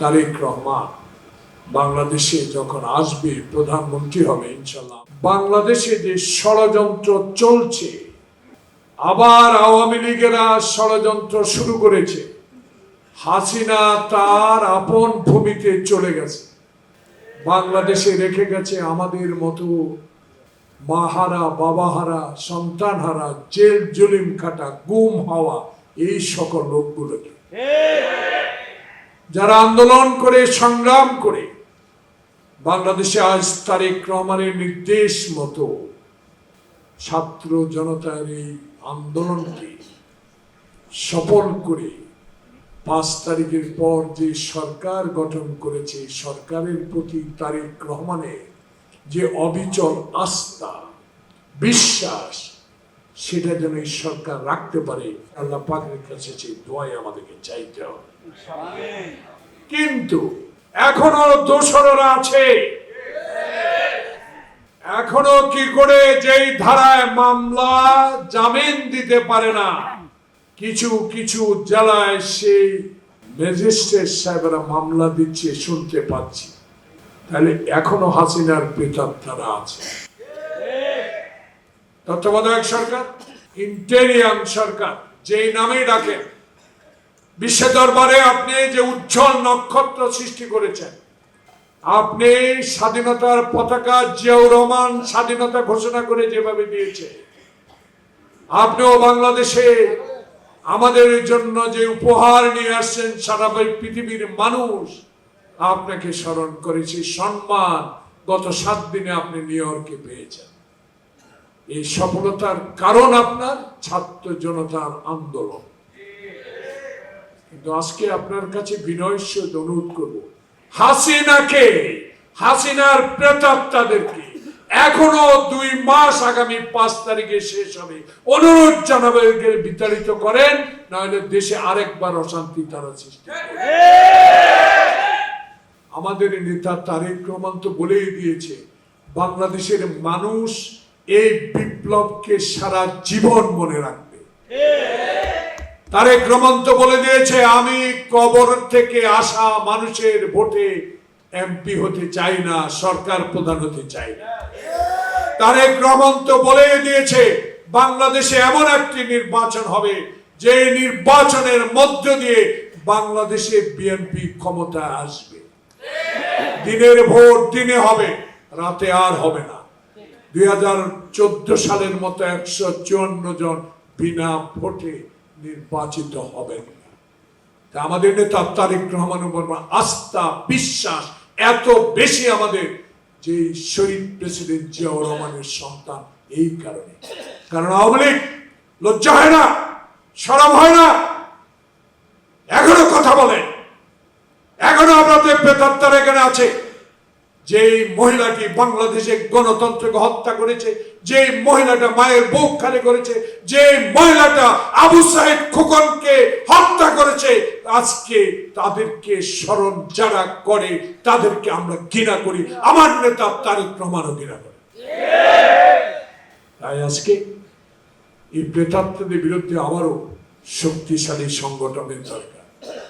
তারেক রহমান বাংলাদেশে যখন আসবে, প্রধানমন্ত্রী হবে ইনশাল্লাহ বাংলাদেশে যে ষড়যন্ত্র চলছে, আবার আওয়ামী লীগেরা ষড়যন্ত্র শুরু করেছে, হাসিনা তার আপন ভূমিতে চলে গেছে। বাংলাদেশে রেখে গেছে আমাদের মতো মাহারা, বাবাহারা, সন্তানহারা, জেল জুলিম কাটা, গুম হওয়া এই সকল লোকগুলোকে। যারা আন্দোলন করে, সংগ্রাম করে, বাংলাদেশে আজ তারেক রহমানের নির্দেশ মতো ছাত্র জনতার এই আন্দোলনকে সফল করে পাঁচ তারিখের পর যে সরকার গঠন করেছে, সরকারের প্রতি তারেক রহমানের যে অবিচল আস্থা, বিশ্বাস সেটা যেন এই সরকার রাখতে পারে, আল্লাহ পাকের কাছে সেই দোয়াই আমাদেরকে চাইতে হবে। কিন্তু এখনও দোসররা আছে। এখনও কি করে যেই ধারায় মামলা জামিন দিতে পারে না, কিছু কিছু জেলায় সেই ম্যাজিস্ট্রেট সাহেবরা মামলা দিচ্ছে, শুনতে পাচ্ছি। তাহলে এখনও হাসিনার প্রেতাত্মারা আছে। তত্ত্বাবধায়ক সরকার ইন্টেরিয়াম সরকার, যেই নামেই ডাকেন বিশ্ব দরবারে আপনি যে উজ্জ্বল নক্ষত্র সৃষ্টি করেছেন, আপনি স্বাধীনতার পতাকা জিয়াউর রহমান স্বাধীনতা ঘোষণা করে যেভাবে দিয়েছে, আপনিও বাংলাদেশে আমাদের জন্য যে উপহার নিয়ে আসছেন সারা পৃথিবীর মানুষ, আপনাকে স্মরণ করেছে, সম্মান গত সাত দিনে আপনি নিউ ইয়র্কে পেয়েছেন। এই সফলতার কারণ আপনার, ছাত্র জনতার আন্দোলন। কিন্তু আজকে আপনার কাছে বিনয় সহিত অনুরোধ করব, হাসিনাকে, হাসিনার প্রেতাত্মাদেরকে এখনও দুই মাস আগামী পাঁচ তারিখে শেষ হবে। অনুরোধ জানাবে বিতাড়িত করেন, নাহলে দেশে আরেকবার অশান্তি তারা সৃষ্টি আমাদের নেতা তারেক রহমান তো বলেই দিয়েছে, বাংলাদেশের মানুষ এই বিপ্লবকে সারা জীবন মনে রাখবে। তারেক রহমান তো বলে দিয়েছে, আমি কবর থেকে আসা মানুষের ভোটে এমপি হতে চাই না, সরকার প্রধান হতে চাই না। তারেক রহমান তো বলে দিয়েছে, বাংলাদেশে এমন একটি নির্বাচন হবে, যে নির্বাচনের মধ্য দিয়ে বাংলাদেশে বিএনপি ক্ষমতায় আসবে। দিনের ভোট দিনে হবে, রাতে আর হবে না। দুই হাজার চোদ্দ সালের মতো একশো চুয়ান্ন জন বিনা ভোটে নির্বাচিত হবেন। আমাদের নেতা তারেক রহমান আস্থা, বিশ্বাস, এত বেশি আমাদের যে শহীদ প্রেসিডেন্ট জিয়াউর রহমানের সন্তান এই কারণে। কারণ আওয়ামী লীগ লজ্জা হয় না সরম হয় না। এখনও কথা বলে, এখনও আপনাদের প্রেতাত্মার এখানে আছে। যে মহিলাটি বাংলাদেশে গণতন্ত্রকে হত্যা করেছে যে মহিলাটা মায়ের বউ খালি করেছে যে মহিলাটা আবু সাহেব খোকনকে হত্যা করেছে, আজকে তাদেরকে স্মরণ যারা করে, তাদেরকে আমরা ঘৃণা করি। আমার নেতা তারেক রহমানও ঘৃণা করে। তাই আজকে এই প্রেতাত্মদের বিরুদ্ধে আবারও শক্তিশালী সংগঠনের দরকার।